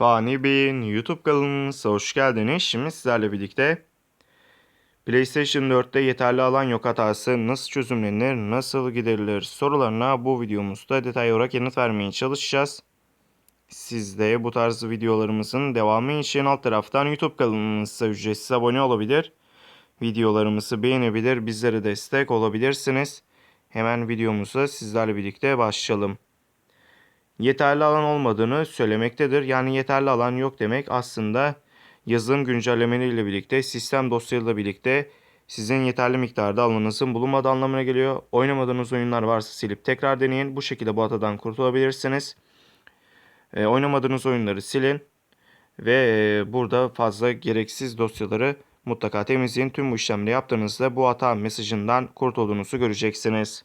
Fani Bey'in YouTube kanalımıza hoş geldiniz. Şimdi sizlerle birlikte PlayStation 4'te yeterli alan yok hatası nasıl çözümlenir, nasıl giderilir sorularına bu videomuzda detaylı olarak yanıt vermeye çalışacağız. Siz de bu tarz videolarımızın devamı için alt taraftan YouTube kanalımıza ücretsiz abone olabilir. Videolarımızı beğenebilir, bizlere destek olabilirsiniz. Hemen videomuza sizlerle birlikte başlayalım yeterli alan olmadığını söylemektedir. Yani yeterli alan yok demek aslında yazılım güncellemeleriyle birlikte, sistem dosyalarıyla birlikte sizin yeterli miktarda alanınızın bulunmadığı anlamına geliyor. Oynamadığınız oyunlar varsa silip tekrar deneyin. Bu şekilde bu hatadan kurtulabilirsiniz. E, oynamadığınız oyunları silin ve e, burada fazla gereksiz dosyaları mutlaka temizleyin. Tüm bu işlemleri yaptığınızda bu hata mesajından kurtulduğunuzu göreceksiniz.